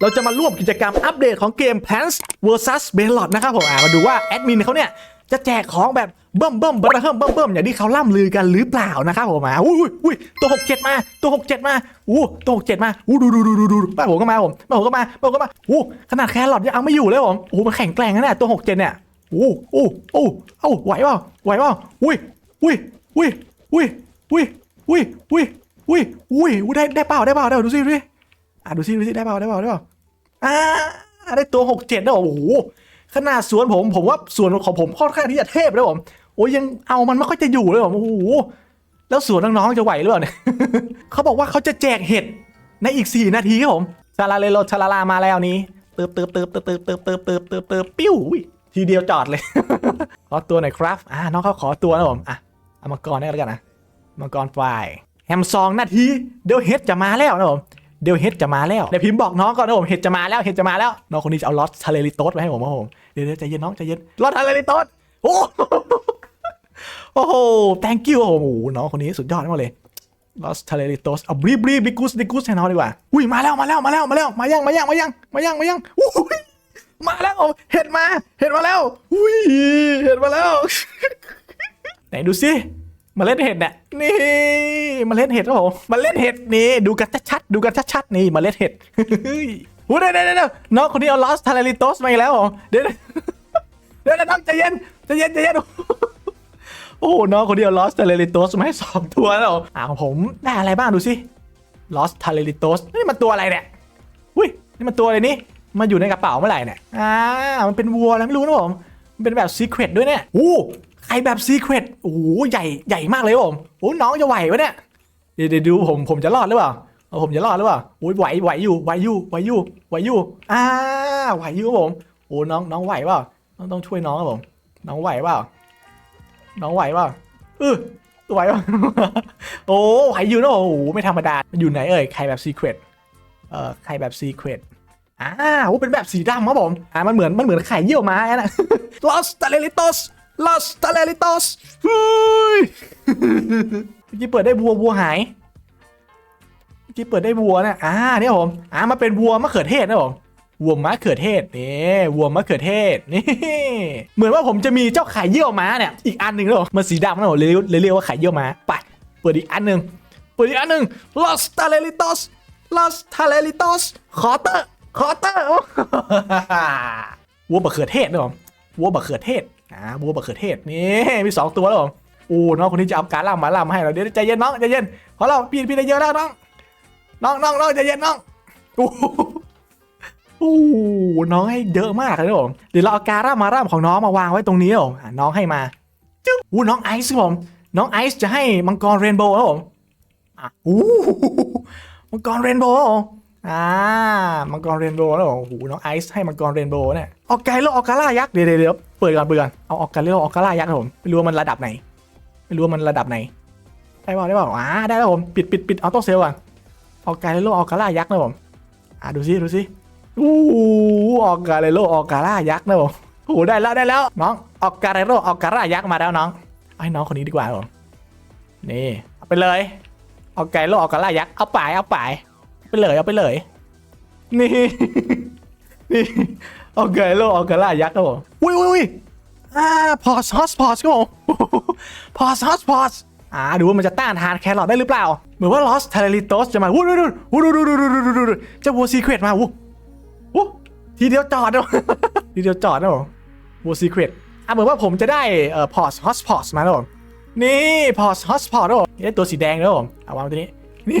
เราจะมาร่วมกิจกรรมอัปเดตของเกม Plants vs b e l o t นะครับผมอ่ามาดูว่าแอดมินเขาเนี่ยจะแจกของแบบเบิ่มเบิ่มบัตเฮิมเบิ่มเบิ่มอย่างที่เขาล่ำลือกันหรือเปล่านะครับผมอ่าอุ้ยอุ้ยอุ้ยตัวหกเจ็ดมาตัวหกเจ็ดมาอู้ตัวหกเจ็ดมาอู้ดูดูดูดูดูดูป้าผมก็มาผมป้าผมก็มาป้าผมก็มาอู้ขนาดแครอทยังเอาไม่อยู่เลยผมโอ้โหมันแข็งแกร่งนะเนี่ยตัวหกเจ็ดเนี่ยอู้อู้อู้เอ้าไหวเปล่าไหวเปล่าอุ้ยอุ้ยอุ้ยอุ้ยอุ้ยอุ้ยอุ้ยอุ้ยอุ้ยอุ้ยได้ได้เปล่าได้เปล่าได้ดูสิดูสิ อะดูสิดูสิได้เปล่าได้เปล่าได้เปล่าอ่าได้ตัวหกเจ็ดแล้หรอโอ้โหขนาดสวนผมผมว่าสวนของผมค่อนข้างที่จะเทพแล้วผมโอ้ยยังเอามันไม่ค่อยจะอยู่เลยผมโอ้โหแล้วสวนน้องๆจะไหวหรือเปล่าเนี่ยเขาบอกว่าเขาจะแจกเห็ดในอีก 4 นาทีครับผมชาลาเลโลชาลาลามาแล้วนี้เติบเติบเติบเติบเติบเติบเติบเติบเติบเติบปิ้วทีเดียวจอดเลย ขอตัวหน่อยครับอ่าน้องเขาขอตัวนะผมอะเอามังกรได้แล้วกันนะมังกรไฟแฮมสองนาทีเดี๋ยวเห็ดจะมาแล้วนะผม เดี๋ยวเฮ็ดจะมาแล้วเดี๋ยวพิมพ์บอกน้องก่อนนะผมเฮ็ดจะมาแล้วเฮ็ดจะมาแล้วน้องคนนี้จะเอาลอสทาเลริโตสมาให้ผมครับผมเดี๋ยวใจเย็นน้องใจเย็นลอสทาเลริโตสโอ้โอ้โห thank you โอ้โหน้องคนนี้สุดยอดมากเลยลอสทาเลริโตสเอารีบรีบิกุสบิกุสให้น้องดีกว่าอุ้ยมาแล้วมาแล้วมาแล้วมาแล้วมายังมายังมายังมายังมายังอุ้ยมาแล้วเห็ดมาเห็ดมาแล้วอุ้ยเห็ดมาแล้วไหนดูสิ มเล็ดเห็ดเนี่ยนี่มเมล็ดเห็ดครับผมเมล็ดเห็ดนี่ดูกันชัดๆดูกันชัดๆนี่มเมล็ดเห็ดเฮ้ยโอ้เดี๋ยวเดี๋ยวเดี๋ยวน้องคนนี้เอาลอสทาราลิโตสมาอีกแล้วเหรอเดี๋ยวเดี๋ยวเด้องใจเย็นใจเย็นใจเย็นโอ้โหน้องคนนี้เอาลอสทาราลิโตสมาให้สองตัวแล้วอ่าของผมได้อะไรบ้างดูสิลอสทาราลิโตสนี่มันตัวอะไรเนี่ยอุ้ยนี่มันตัวอะไรนี่มาอยู่ในกระเป๋าเมื่อไหร่เนี่ยอ่ามันเป็นวัวแล้วไม่รู้นะผมมันเป็นแบบซีเครตด้วยเนี่ยโอ้ ไอแบบซีเครตโอ้โหใหญ่ใหญ่มากเลยผมโอ้น้องจะไหวปะเนี่ยเดี๋ยวดูผมผมจะรอดหรือเปล่าผมจะรอดหรือเปล่าโอ้ยไหวไหวอยู่ไหวอยู่ไหวอยู่ไหวอยู่อ่าไหวอยู่ครับผมโอ้น้องน้องไหวเปล่าต้องต้องช่วยน้องครับผมน้องไหวเปล่าน้องไหวเปล่าเออไหวเปล่าโอ้ไหวอยู่นะโอ้โหไม่ธรรมดามันอยู่ไหนเอ่ยใครแบบซีเครตเอ่อใครแบบซีเครตอ่าโอ้เป็นแบบสีดำครับผมอ่ามันเหมือนมันเหมือนไข่เยี่ยวม้า อะนะ Los Taleritos Los Taleritos เฮ้ยเมื่อกี้เปิดได้วัววัวหายเมื่อกี้เปิดได้วัวนะอ่าเนี่ยผมอ่ามาเป็นวัวมะเขือเทศนะผมวัวมะเขือเทศนี่วัวมะเขือเทศนี่เหมือนว่าผมจะมีเจ้าไข่เยี่ยวม้าเนี่ยอีกอันหนึ่งนะผมมันสีดำนะผมเลยเลยเรียกว่าไข่เยี่ยวม้าไปเปิดอีกอันหนึ่งเปิดอีกอันหนึ่ง Los Taleritos Los Taleritos คอเตอร์คอเตอร์วัวมะเขือเทศนะผมวัวมะเขือเทศ อ่าวัวมะเขือเทศนี่มีสองตัวแล้วผมโอ้น้องคนนี้จะเอาการล่ามาล่ามาให้เราเดี๋ยวใจเย็นน้องใจเย็นพอเราพี่พี่ได้เยอะแล้วน้องน้องน้องน้องใจเย็นน้องโอ้โหโอ้น้องให้เยอะมากเลยผมเดี๋ยวเราเอาการล่ามาล่าของน้องมาวางไว้ตรงนี้ผมน้องให้มาจึ๊บอู้น้องไอซ์ครับผมน้องไอซ์จะให้มังกรเรนโบว์ครับผมอู้มังกรเรนโบว์ อ่ามังกรเรนโบว์แล้วโอ้โหน้องไอซ์ให้มังกรเรนโบว์เนี่ยออกไกโลออกกาล่ายักษ์เดี๋ยวเดี๋ยวเดี๋ยวเปิดก่อนเปิดก่อนเอาออกไกโลออกกาล่ายักษ์ครับผมไม่รู้ว่ามันระดับไหนไม่รู้ว่ามันระดับไหนได้เปล่าได้เปล่าอ่าได้แล้วผมปิดปิดปิดออโต้องเซลก่อนออกกาเลโลออกกาล่ายักษ์นะผมอ่าดูซิดูซิอู้ออกกาเลโลออกกาล่ายักษ์นะผมโอ้โหได้แล้วได้แล้วน้องออกกาเลโลออกกาล่ายักษ์มาแล้วน้องเอาให้น้องคนนี้ดีกว่าผมนี่เอาไปเลยออกกาเลโลออกกาล่ายักษ์เอาไปเอาไป เอาไปเลยเอาไปเลย นี่ นี่ออกกาเลโลออกกาล่ายักษ์ครับผมอุ้ยอุ้ยอุ้ยอ่าพอสฮอสพอสครับผมพอสฮอสพอสอ่าดูว่ามันจะต้านทานแครอทได้หรือเปล่า เหมือนว่าลอสทาริโตสจะมาวู้ดูดูวู้ดูดูดูดูดูดูดูจะวัวซีเครตมาวู้วู้ทีเดียวจอดนะทีเดียวจอดนะผมวัวซีเครตอะเหมือนว่าผมจะได้เอ่อพอสฮอสพอสมาแล้วผมนี่พอสฮอสพอสแล้วผมนี่ตัวสีแดงแล้วผมเอาวางไว้ตัวนี้นี่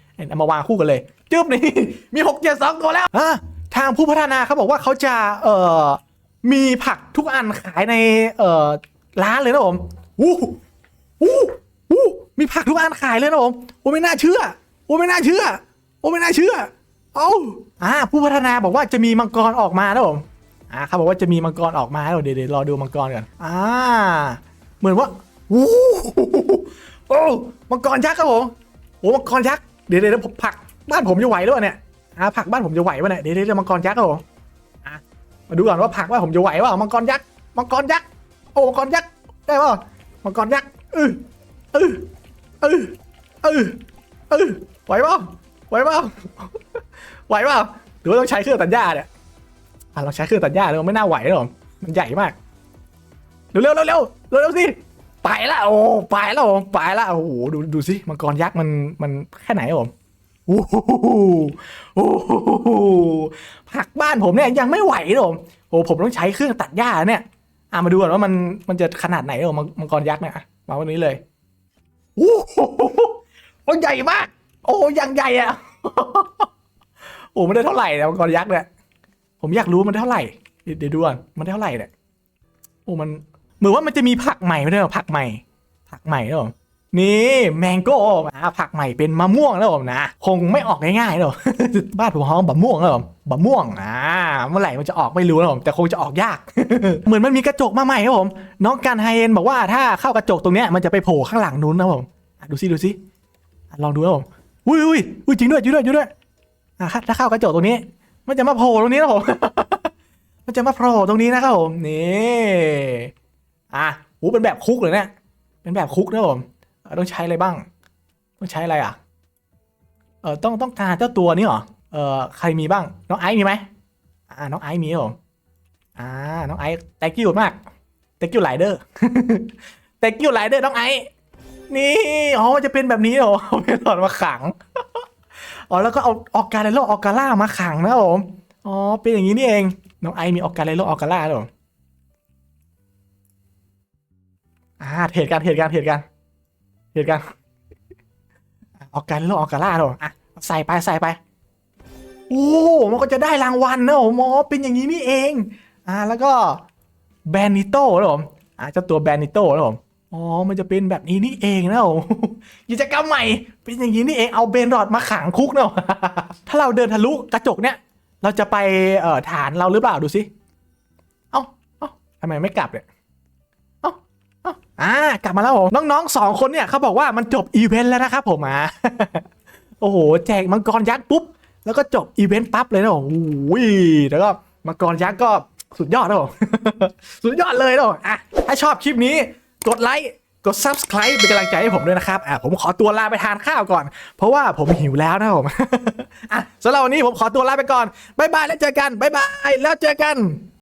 เจ็ดเอามาวางคู่กันเลยจึ๊บนี่มีหกเจ็ดสองตัวแล้วอ่าทางผู้พัฒนาเขาบอกว่าเขาจะเอ่อมีผักทุกอันขายในเอ่อร้านเลยนะผมอู้อู้อู้มีผักทุกอันขายเลยนะผมโอ้ไม่น่าเชื่อโอ้ไม่น่าเชื่อโอ้ไม่น่าเชื่อเอ้าอ่าผู้พัฒนาบอกว่าจะมีมังกรออกมานะผมอ่าเขาบอกว่าจะมีมังกรออกมาเดี๋ยวเดี๋ยวรอดูมังกรก่อนอ่าเหมือนว่าโอ้โหโอ้มังกรยักษ์ครับผมโอ้มังกรยักษ์ เดี๋ยวเดี๋ยวผมผลักบ้านผมจะไหวหรือเปล่าเนี่ยอ่าผลักบ้านผมจะไหวป่ะเนี่ยเดี๋ยวเดี๋ยวมังกรยักษ์ครับผมอะมาดูก่อนว่าผลักบ้านผมจะไหวเปล่ามังกรยักษ์มังกรยักษ์โอ้มังกรยักษ์ได้ป่ะมังกรยักษ์เออเออเออเออเออไหวเปล่าไหวเปล่าไหวเปล่าหรือว่าต้องใช้เครื่องตัดหญ้าเนี่ยอะเราใช้เครื่องตัดหญ้าเลยไม่น่าไหวหรอกมันใหญ่มากเร็วเร็วเร็วเร็วเร็วเร็วสิ ไปละโอ้ไปแล้วผมไปละโอ้โหดูดูสิมังกรยักษ์มันมันแค่ไหนผมโอ้โหโอ้โหผักบ้านผมเนี่ยยังไม่ไหวหรอกโอ้ผมต้องใช้เครื่องตัดหญ้าเนี่ยอะมาดูก่อนว่ามันมันจะขนาดไหนหรอมังมังกรยักษ์เนี่ยมาวันนี้เลยโอ้โหใหญ่มาก โอ้ยังใหญ่อะโอ้ไมันได้เท่าไหร่นี่ยมังกรยักษ์เนี่ยผมอยากรู้มันเท่าไหร่เดี๋ยวดูก่อนมันเท่าไหร่เนี่ยโอ้มัน เหมือนว่ามันจะมีผักใหม่ไม่ได้หรอผักใหม่ ผักใหม่แล้วเหรอนี่แมงโก้อ่าผักใหม่เป็นมะม่วงแล้วผมนะคงไม่ออกง่ายๆหรอกบ้านผมฮ้องบะม่วงแล้วผมบะม่วงอ่าเมื่อไหร่มันจะออกไม่รู้นะผมแต่คงจะออกยาก เหมือนมันมีกระจกมาใหม่ครับผมน้องกันไฮเอ็นบอกว่าถ้าเข้ากระจกตรงเนี้ยมันจะไปโผล่ข้างหลังนู้นนะผมดูสิดูสิลองดูนะผมอุ้ยอุ้ยอุ้ยจริงด้วยจริงด้วยจริงด้วยอะถ้าเข้ากระจกตรงนี้ มันจะมาโผล่ตรงนี้นะผมมันจะมาโผล่ตรงนี้นะครับผมนี่ อะหูเป็นแบบคุกเลยเนี่ยเป็นแบบคุกนะผมต้องใช้อะไรบ้าง ต้องใช้อะไรอะ เออต้องต้องการเจ้าตัวนี้เหรอ เออใครมีบ้าง น้องไอซ์มีไหมอ่า น้องไอซ์มีครับผมอ่า น้องไอซ์แตกิ้วมากแตกิ้วไลเดอร์แตกิ้วไลเดอร์น้องไอซ์นี่อ๋อมันจะเป็นแบบนี้เหรอเอาเป็นหลอดมาขังอ๋อแล้วก็เอาออกการไลโลออกกาล่ามาขังนะผมอ๋อเป็นอย่างนี้นี่เอง น้องไอมีออกการไลโลออกกาล่าด้วย เหรออ่าเทรดกันเทรดกันเทรดกันเทรดกันอะออกการไลโลออกกาล่าวเหรออะใส่ไปใส่ไปโอ้มันก็จะได้รางวัลนะผมอ๋อเป็นอย่างนี้นี่เองอ่าแล้วก็แบนนิโต้นะผมอ่าเจ้าตัวแบนนิโต้นะผมอ๋อ มันจะเป็นแบบนี้นี่เองนะผมกิจกรรมใหม่ เป็นอย่างนี้นี่เอง เอาเบนรอดมาขังคุกเนาะถ้าเราเดินทะลุกระจกเนี่ย เราจะไปเอ่อฐานเราหรือเปล่าดูสิ เอ้า เอ้าทำไมไม่กลับเนี่ย อ่ากลับมาแล้วผมน้องๆสองคนเนี่ยเขาบอกว่ามันจบอีเวนต์แล้วนะครับผมอะโอ้โหแจกมังกรยักษ์ปุ๊บ แล้วก็จบอีเวนต์ปั๊บเลยนะผมโอ้ยแล้วก็มังกรยักษ์ก็สุดยอดนะผมสุดยอดเลยนะผมอะถ้าชอบคลิปนี้กดไลค์กด subscribe เป็นกำลังใจให้ผมด้วยนะครับ อะผมขอตัวลาไปทานข้าวก่อน เพราะว่าผมหิวแล้วนะผม อะสำหรับวันนี้ผมขอตัวลาไปก่อน บ๊ายบายแล้วเจอกัน บ๊ายบายแล้วเจอกัน